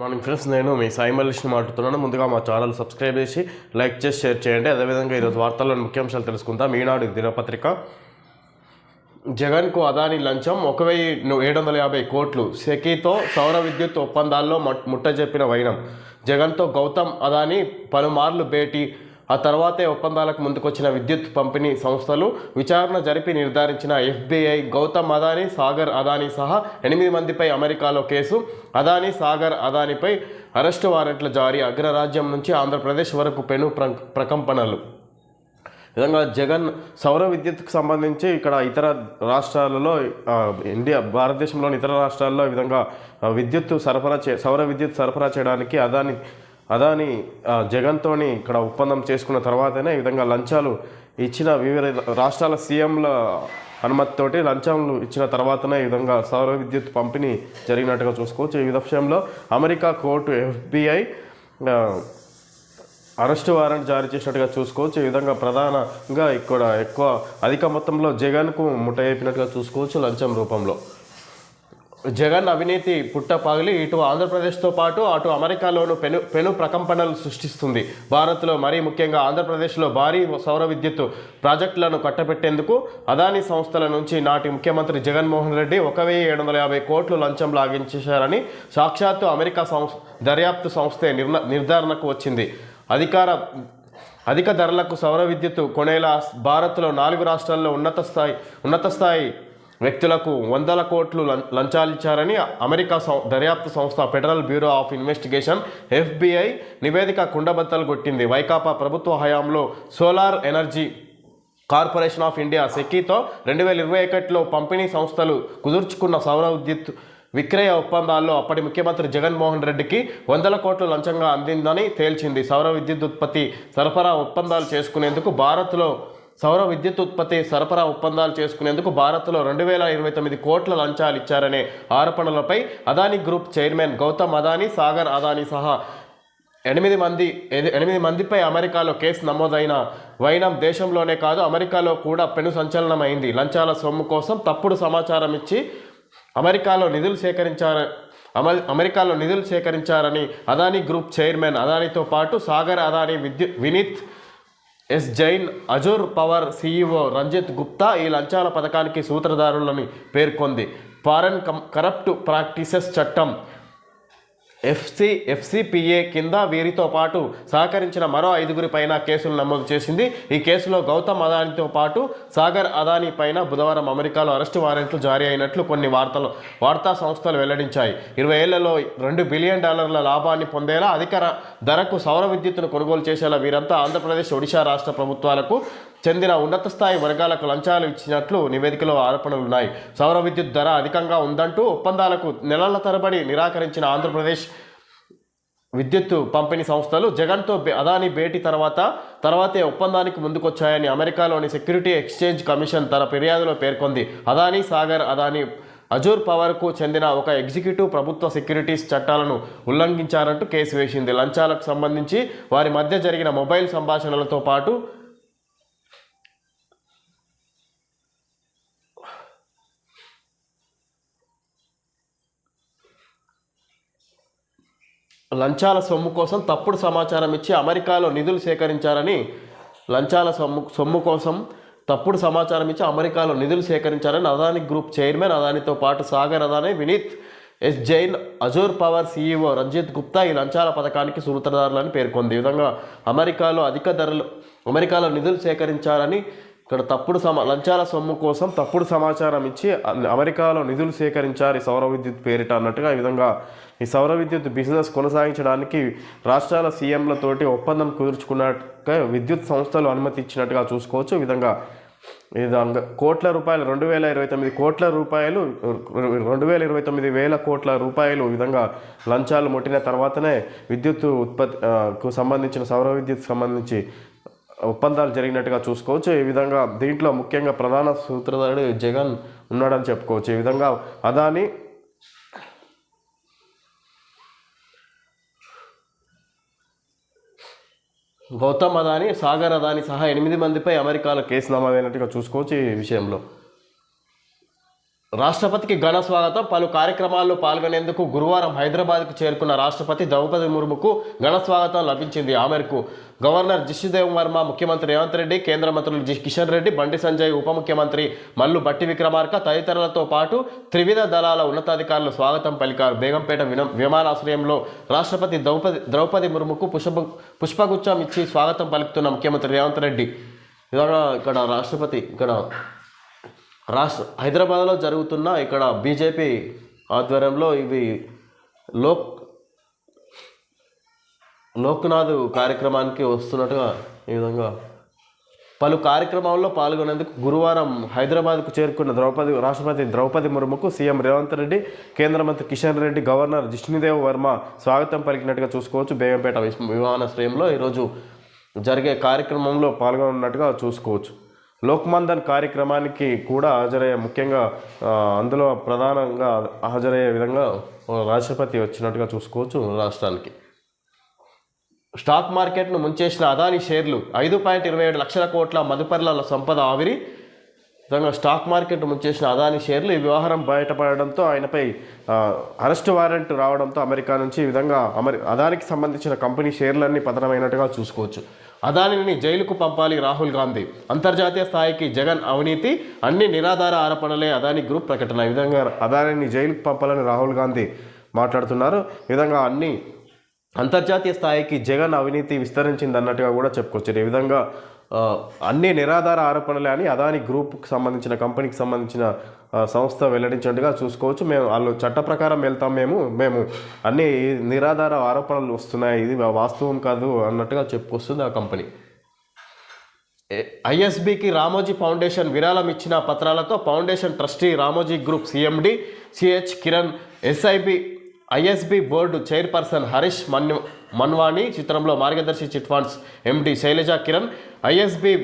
Morning friends నేను మీ సాయి మల్లిష్ని మాట్లాడుతున్నాను. ముందుగా మా ఛానల్ సబ్స్క్రైబ్ చేసి లైక్ చేసి షేర్ చేయండి. అదేవిధంగా ఈరోజు వార్తల్లోని ముఖ్యాంశాలు తెలుసుకుందాం. ఈనాడు దినపత్రిక. జగన్కు అదాని లంచం ఒక వెయ్యి ఏడు వందల యాభై కోట్లు. సెకీతో సౌర విద్యుత్ ఒప్పందాల్లో ముట్టజెప్పిన వైనం. జగన్తో గౌతమ్ అదాని పలుమార్లు భేటీ ఆ తర్వాతే ఒప్పందాలకు ముందుకొచ్చిన విద్యుత్ పంపిణీ సంస్థలు విచారణ జరిపి నిర్ధారించిన ఎఫ్బిఐ గౌతమ్ అదానీ సాగర్ అదానీ సహా ఎనిమిది మందిపై అమెరికాలో కేసు. అదానీ సాగర్ అదానిపై అరెస్టు వారెంట్ల జారీ అగ్రరాజ్యం నుంచి ఆంధ్రప్రదేశ్ వరకు పెను ప్ర ప్రకంపనలు. విధంగా జగన్ సౌర విద్యుత్కు సంబంధించి ఇక్కడ ఇతర రాష్ట్రాలలో ఇండియా భారతదేశంలోని ఇతర రాష్ట్రాల్లో ఈ విధంగా విద్యుత్ సరఫరా చే సౌర విద్యుత్ సరఫరా చేయడానికి అదాని అదాని ఆ, జగన్తోని ఇక్కడ ఒప్పందం చేసుకున్న తర్వాతనే ఈ విధంగా లంచాలు ఇచ్చిన వివిధ రాష్ట్రాల సీఎంల అనుమతితోటి లంచాలు ఇచ్చిన తర్వాతనే ఈ విధంగా సౌర విద్యుత్ పంపిణీ జరిగినట్టుగా చూసుకోవచ్చు. ఈ విషయంలో America court FBI arrest warrant జారీ చేసినట్టుగా చూసుకోవచ్చు. ఈ విధంగా ప్రధానంగా ఇక్కడ ఎక్కువ అధిక మొత్తంలో జగన్కు ముట్టయిపోయినట్టుగా చూసుకోవచ్చు లంచం రూపంలో. జగన్ అవినీతి పుట్ట పగిలి ఇటు ఆంధ్రప్రదేశ్తో పాటు అటు అమెరికాలోనూ పెను పెను ప్రకంపనలు సృష్టిస్తుంది. భారత్లో మరీ ముఖ్యంగా ఆంధ్రప్రదేశ్లో భారీ సౌర విద్యుత్ ప్రాజెక్టులను కట్టబెట్టేందుకు అదానీ సంస్థల నుంచి నాటి ముఖ్యమంత్రి జగన్మోహన్ రెడ్డి ఒక వెయ్యి ఏడు వందల యాభై కోట్లు లంచం లాగించేశారని సాక్షాత్తు అమెరికా సంస్థ దర్యాప్తు సంస్థే నిర్ణ నిర్ధారణకు వచ్చింది. అధికార అధిక ధరలకు సౌర విద్యుత్ కొనేలా భారత్లో నాలుగు రాష్ట్రాల్లో ఉన్నత స్థాయి ఉన్నత స్థాయి వ్యక్తులకు వందల కోట్లు లంచాలిచ్చారని అమెరికా దర్యాప్తు సంస్థ Federal Bureau of Investigation FBI నివేదిక కుండబద్దలు కొట్టింది. వైకాపా ప్రభుత్వ హయాంలో Solar Energy Corporation of India సెకీతో రెండు వేల ఇరవై ఒకటిలో పంపిణీ సంస్థలు కుదుర్చుకున్న సౌర విద్యుత్ విక్రయ ఒప్పందాల్లో అప్పటి ముఖ్యమంత్రి జగన్మోహన్ రెడ్డికి వందల కోట్లు లంచంగా అందిందని తేల్చింది. సౌర విద్యుత్ ఉత్పత్తి సరఫరా ఒప్పందాలు చేసుకునేందుకు భారత్లో సౌర విద్యుత్ ఉత్పత్తి సరఫరా ఒప్పందాలు చేసుకునేందుకు భారత్లో రెండు వేల ఇరవై తొమ్మిది కోట్ల లంచాలు ఇచ్చారనే ఆరోపణలపై అదానీ గ్రూప్ చైర్మన్ గౌతమ్ అదానీ సాగర్ అదానీ సహా ఎనిమిది మంది ఎనిమిది మందిపై అమెరికాలో కేసు నమోదైన వైనం దేశంలోనే కాదు అమెరికాలో కూడా పెను సంచలనం అయింది లంచాల సొమ్ము కోసం తప్పుడు సమాచారం ఇచ్చి అమెరికాలో నిధులు సేకరించార అమెరికాలో నిధులు సేకరించారని అదానీ గ్రూప్ చైర్మన్ అదానీతో పాటు Sagar Adani విద్యు Vineet S Jain Azure power CEO Ranjit Gupta ఈ లంచాల పథకానికి సూత్రధారులని పేర్కొంది. ఫారెన్ కం కరప్ట్ ప్రాక్టీసెస్ చట్టం ఎఫ్సి ఎఫ్సిపిఏ కింద వీరితో పాటు సహకరించిన మరో ఐదుగురి పైన కేసులు నమోదు చేసింది. ఈ కేసులో గౌతమ్ అదానితో పాటు సాగర్ అదానీ పైన బుధవారం అమెరికాలో అరెస్టు వారెంట్లు జారీ అయినట్లు కొన్ని వార్తలు వార్తా సంస్థలు వెల్లడించాయి. ఇరవై ఏళ్ళలో రెండు బిలియన్ డాలర్ల లాభాన్ని పొందేలా అధిక ధరకు సౌర విద్యుత్తును కొనుగోలు చేసేలా వీరంతా ఆంధ్రప్రదేశ్ ఒడిశా రాష్ట్ర ప్రభుత్వాలకు చెందిన ఉన్నత స్థాయి వర్గాలకు లంచాలు ఇచ్చినట్లు నివేదికలో ఆరోపణలున్నాయి. సౌర విద్యుత్ ధర అధికంగా ఉందంటూ ఒప్పందాలకు నెలల తరబడి నిరాకరించిన ఆంధ్రప్రదేశ్ విద్యుత్ పంపిణీ సంస్థలు జగన్తో అదాని భేటీ తర్వాత తర్వాతే ఒప్పందానికి ముందుకొచ్చాయని అమెరికాలోని సెక్యూరిటీ ఎక్స్చేంజ్ కమిషన్ తన ఫిర్యాదులో పేర్కొంది. అదాని సాగర్ అదాని అజూర్ పవర్కు చెందిన ఒక ఎగ్జిక్యూటివ్ ప్రభుత్వ సెక్యూరిటీస్ చట్టాలను ఉల్లంఘించారంటూ కేసు వేసింది. లంచాలకు సంబంధించి వారి మధ్య జరిగిన మొబైల్ సంభాషణలతో పాటు లంచాల సొమ్ము కోసం తప్పుడు సమాచారం ఇచ్చి అమెరికాలో నిధులు సేకరించారని లంచాల సొమ్ము సొమ్ము కోసం తప్పుడు సమాచారం ఇచ్చి అమెరికాలో నిధులు సేకరించారని అదాని గ్రూప్ చైర్మన్ అదానితో పాటు Sagar Adani Vineet S Jain Azure power CEO Ranjit Gupta ఈ లంచాల పథకానికి సూత్రధారులని పేర్కొంది. ఈ విధంగా అమెరికాలో అధిక ధరలు అమెరికాలో నిధులు సేకరించారని ఇక్కడ తప్పుడు సమా లంచాల సొమ్ము కోసం తప్పుడు సమాచారం ఇచ్చి అమెరికాలో నిధులు సేకరించారు ఈ సౌర విద్యుత్ పేరిట అన్నట్టుగా ఈ విధంగా ఈ సౌర విద్యుత్ బిజినెస్ కొనసాగించడానికి రాష్ట్రాల సీఎంలతోటి ఒప్పందం కుదుర్చుకున్నట్టుగా విద్యుత్ సంస్థలు అనుమతి ఇచ్చినట్టుగా చూసుకోవచ్చు. ఈ విధంగా ఈ విధంగా కోట్ల రూపాయలు రెండు వేల ఇరవై తొమ్మిది కోట్ల రూపాయలు రెండు వేల ఇరవై తొమ్మిది వేల కోట్ల రూపాయలు విధంగా లంచాలు ముట్టిన తర్వాతనే విద్యుత్ ఉత్పత్తి సంబంధించిన సౌర విద్యుత్ సంబంధించి ఒప్పందాలు జరిగినట్టుగా చూసుకోవచ్చు. ఈ విధంగా దీంట్లో ముఖ్యంగా ప్రధాన సూత్రధారుడు జగన్ ఉన్నాడని చెప్పుకోవచ్చు. ఈ విధంగా అదాని గౌతమ్ అదాని సాగర్ అదాని సహా ఎనిమిది మందిపై అమెరికాలో కేసు నమోదైనట్టుగా చూసుకోవచ్చు ఈ విషయంలో. రాష్ట్రపతికి ఘన స్వాగతం. పలు కార్యక్రమాల్లో పాల్గొనేందుకు గురువారం హైదరాబాద్కు చేరుకున్న రాష్ట్రపతి ద్రౌపది ముర్ముకు ఘన స్వాగతం లభించింది. ఆ మేరకు గవర్నర్ జిష్ణుదేవ్ వర్మ ముఖ్యమంత్రి రేవంత్ రెడ్డి కేంద్ర మంత్రులు జి కిషన్ రెడ్డి బండి సంజయ్ ఉప ముఖ్యమంత్రి మల్లు బట్టి విక్రమార్క తదితరులతో పాటు త్రివిధ దళాల ఉన్నతాధికారులు స్వాగతం పలికారు. బేగంపేట విమానాశ్రయంలో రాష్ట్రపతి ద్రౌపది ద్రౌపది ముర్ముకు పుష్ప పుష్పగుచ్చం ఇచ్చి స్వాగతం పలుకుతున్న ముఖ్యమంత్రి రేవంత్ రెడ్డి. ఇక్కడ రాష్ట్రపతి ఇక్కడ రాష్ట్ర హైదరాబాద్లో జరుగుతున్న ఇక్కడ బీజేపీ ఆధ్వర్యంలో ఇవి లోక్ లోక్నాథ్ కార్యక్రమానికి వస్తున్నట్టుగా ఈ విధంగా పలు కార్యక్రమాల్లో పాల్గొనేందుకు గురువారం హైదరాబాద్కు చేరుకున్న ద్రౌపది రాష్ట్రపతి ద్రౌపది ముర్ముకు సీఎం రేవంత్ రెడ్డి కేంద్ర మంత్రి కిషన్ రెడ్డి గవర్నర్ జిష్ణుదేవ్ వర్మ స్వాగతం పలికినట్టుగా చూసుకోవచ్చు. బేగంపేట విమానాశ్రయంలో ఈరోజు జరిగే కార్యక్రమంలో పాల్గొన్నట్టుగా చూసుకోవచ్చు. లోక్మందన్ కార్యక్రమానికి కూడా హాజరయ్యే ముఖ్యంగా అందులో ప్రధానంగా హాజరయ్యే విధంగా రాష్ట్రపతి వచ్చినట్టుగా చూసుకోవచ్చు రాష్ట్రానికి. స్టాక్ మార్కెట్ను ముంచేసిన అదాని షేర్లు ఐదు పాయింట్ ఇరవై ఏడు లక్షల కోట్ల మదుపర్ల సంపద ఆవిరి. విధంగా స్టాక్ మార్కెట్ ముంచేసిన అదాని షేర్లు ఈ వ్యవహారం బయటపడడంతో ఆయనపై అరెస్ట్ వారెంట్ రావడంతో అమెరికా నుంచి ఈ విధంగా అమెరి అదానికి సంబంధించిన కంపెనీ షేర్లన్నీ పతనమైనట్టుగా చూసుకోవచ్చు. అదానిని జైలుకు పంపాలి రాహుల్ గాంధీ. అంతర్జాతీయ స్థాయికి జగన్ అవినీతి అన్ని నిరాధార ఆరోపణలే అదాని గ్రూప్ ప్రకటన. ఈ విధంగా అదానిని జైలుకు పంపాలని రాహుల్ గాంధీ మాట్లాడుతున్నారు. ఈ విధంగా అన్ని అంతర్జాతీయ స్థాయికి జగన్ అవినీతి విస్తరించింది అన్నట్టుగా కూడా చెప్పుకోవచ్చు. ఈ విధంగా అన్ని నిరాధార ఆరోపణలే అని అదాని గ్రూప్కి సంబంధించిన కంపెనీకి సంబంధించిన సంస్థ వెల్లడించినట్టుగా చూసుకోవచ్చు. మేము వాళ్ళు చట్ట ప్రకారం వెళ్తాం మేము. మేము అన్ని నిరాధార ఆరోపణలు వస్తున్నాయి. ఇది వాస్తవం కాదు అన్నట్టుగా చెప్పుకొస్తుంది ఆ కంపెనీ. ఐఎస్బికి రామోజీ ఫౌండేషన్ విరాళం ఇచ్చిన పత్రాలతో foundation trustee Ramoji group CMD CH Kiran SIB ISB board chairperson Harish మన్యు Manwani చిత్రంలో Margadarsi chit funds MD Shailaja Kiran ISB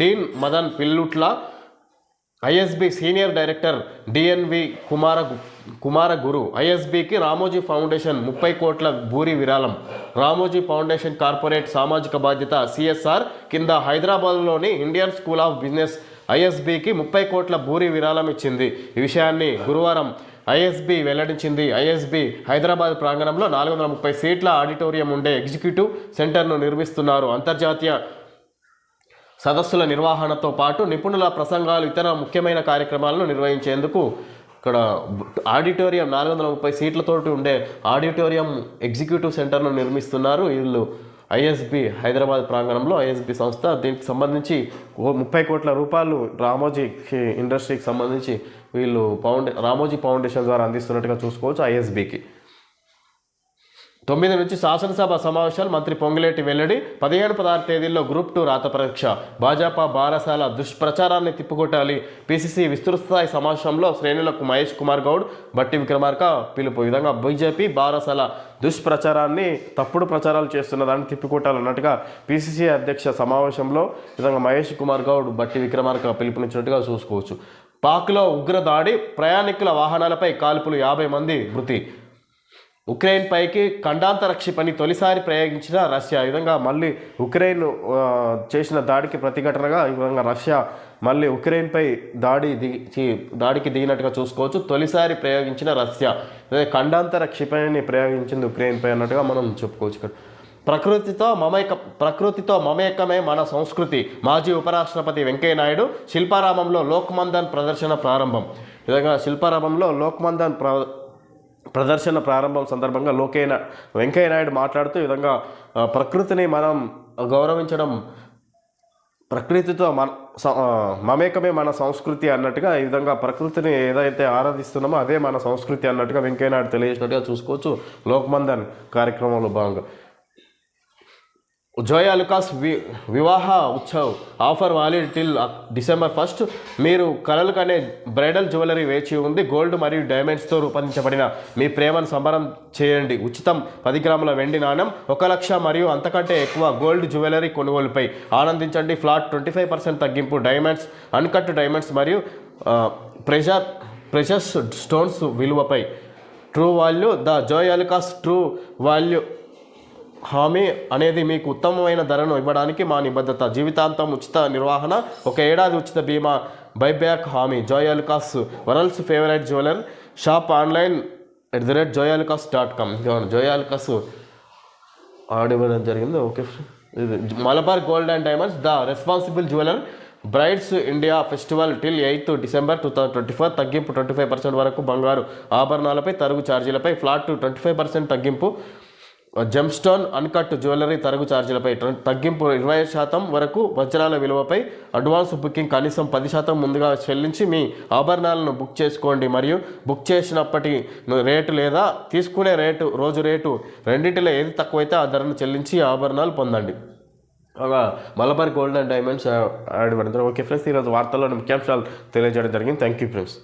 dean Madan Pillutla ISB senior director DNV Kumara Kumara Guru ఐఎస్బికి Ramoji foundation ముప్పై కోట్ల భూరి విరాళం. Ramoji foundation corporate సామాజిక బాధ్యత CSR కింద హైదరాబాద్లోని Indian school of business ఐఎస్బికి ముప్పై కోట్ల భూరి విరాళం ఇచ్చింది. ఈ విషయాన్ని గురువారం ఐఎస్బి వెల్లడించింది. ఐఎస్బి హైదరాబాద్ ప్రాంగణంలో నాలుగు వందల ముప్పై సీట్ల ఆడిటోరియం ఉండే ఎగ్జిక్యూటివ్ సెంటర్ను నిర్మిస్తున్నారు. అంతర్జాతీయ సదస్సుల నిర్వహణతో పాటు నిపుణుల ప్రసంగాలు ఇతర ముఖ్యమైన కార్యక్రమాలను నిర్వహించేందుకు ఇక్కడ ఆడిటోరియం నాలుగు వందల ముప్పై సీట్లతోటి ఉండే ఆడిటోరియం ఎగ్జిక్యూటివ్ సెంటర్ను నిర్మిస్తున్నారు. వీళ్ళు ఐఎస్బి హైదరాబాద్ ప్రాంగణంలో ఐఎస్బి సంస్థ దీనికి సంబంధించి ముప్పై కోట్ల రూపాయలు రామోజీ ఇండస్ట్రీకి సంబంధించి వీళ్ళు ఫౌండే రామోజీ ఫౌండేషన్ ద్వారా అందిస్తున్నట్టుగా చూసుకోవచ్చు ఐఎస్బికి. తొమ్మిది నుంచి శాసనసభ సమావేశాలు మంత్రి పొంగులేటి వెల్లడి పదిహేను పదహారు తేదీల్లో గ్రూప్ టూ రాత పరీక్ష. భాజపా బారసాల దుష్ప్రచారాన్ని తిప్పుకొట్టాలి. పిసిసి విస్తృత స్థాయి సమావేశంలో శ్రేణులకు మహేష్ కుమార్ గౌడ్ బట్టి విక్రమార్క పిలుపు. ఈ విధంగా బీజేపీ బారసాల దుష్ప్రచారాన్ని తప్పుడు ప్రచారాలు చేస్తున్నదాన్ని తిప్పికొట్టాలన్నట్టుగా పిసిసి అధ్యక్ష సమావేశంలో విధంగా మహేష్ కుమార్ గౌడ్ బట్టి విక్రమార్క పిలుపునిచ్చినట్టుగా చూసుకోవచ్చు. పాక్లో ఉగ్రదాడి ప్రయాణికుల వాహనాలపై కాల్పులు యాభై మంది మృతి. ఉక్రెయిన్ పైకి ఖండాంతర క్షిపణి తొలిసారి ప్రయోగించిన రష్యా. ఈ విధంగా మళ్ళీ ఉక్రెయిన్ చేసిన దాడికి ప్రతిఘటనగా ఈ విధంగా రష్యా మళ్ళీ ఉక్రెయిన్పై దాడి దిగి దాడికి దిగినట్టుగా చూసుకోవచ్చు. తొలిసారి ప్రయోగించిన రష్యా. ఖండాంతర క్షిపణిని ప్రయోగించింది ఉక్రెయిన్పై అన్నట్టుగా మనం చెప్పుకోవచ్చు ఇక్కడ. ప్రకృతితో మమేక ప్రకృతితో మమేకమే మన సంస్కృతి. మాజీ ఉపరాష్ట్రపతి వెంకయ్యనాయుడు శిల్పారామంలో లోక్మందన్ ప్రదర్శన ప్రారంభం. ఈ విధంగా శిల్పారామంలో లోక్మందన్ ప్ర ప్రదర్శన ప్రారంభం సందర్భంగా లోకేన వెంకయ్య నాయుడు మాట్లాడుతూ ఈ విధంగా ప్రకృతిని మనం గౌరవించడం ప్రకృతితో మన స- మమేకమే మన సంస్కృతి అన్నట్టుగా ఈ విధంగా ప్రకృతిని ఏదైతే ఆరాధిస్తున్నామో అదే మన సంస్కృతి అన్నట్టుగా వెంకయ్య నాయుడు తెలియజేసినట్టుగా చూసుకోవచ్చు. లోక్మందన్ కార్యక్రమంలో భాగంగా జోయా లుకాస్ వి వివాహ Utsav offer valid till December first మీరు కలలు కనే బ్రైడల్ జ్యువెలరీ వేచి ఉంది. గోల్డ్ మరియు డైమండ్స్తో రూపొందించబడిన మీ ప్రేమను సంబరం చేయండి. ఉచితం పది గ్రాముల వెండి నాణం ఒక లక్ష మరియు అంతకంటే ఎక్కువ గోల్డ్ జ్యువెలరీ కొనుగోలుపై ఆనందించండి. ఫ్లాట్ ట్వంటీ ఫైవ్ పర్సెంట్ తగ్గింపు డైమండ్స్ అన్కట్ డైమండ్స్ మరియు uh, ప్రెషర్ ప్రెషస్ స్టోన్స్ విలువపై true value the Joyalukkas true value హామీ అనేది మీకు ఉత్తమమైన ధరను ఇవ్వడానికి మా నిబద్ధత. జీవితాంతం ఉచిత నిర్వహణ ఒక ఏడాది ఉచిత బీమా బైబ్యాక్ హామీ. Joyalukkas world's favourite jeweller shop online at the rate Joyalukkas dot com. Joyalukkas order ఇవ్వడం జరిగింది. ఓకే ఇది Malabar gold and diamonds the responsible jeweller brides India festival till eighth December two thousand twenty four తగ్గింపు twenty five percent వరకు బంగారు ఆభరణాలపై తరుగు ఛార్జీలపై flat twenty five percent తగ్గింపు జెమ్స్టోన్ అన్కట్ జ్యువెలరీ తరుగు ఛార్జీలపై తగ్గింపు ఇరవై శాతం వరకు వజ్రాల విలువపై అడ్వాన్స్ బుకింగ్ కనీసం పది శాతం ముందుగా చెల్లించి మీ ఆభరణాలను బుక్ చేసుకోండి. మరియు బుక్ చేసినప్పటి రేటు లేదా తీసుకునే రేటు రోజు రేటు రెండింటిలో ఏది తక్కువైతే ఆ ధరను చెల్లించి ఆభరణాలు పొందండి. ఒక Malabar gold and diamonds ad okay friends ఈరోజు వార్తల్లో ముఖ్యాంశాలు తెలియజేయడం జరిగింది. Thank you friends.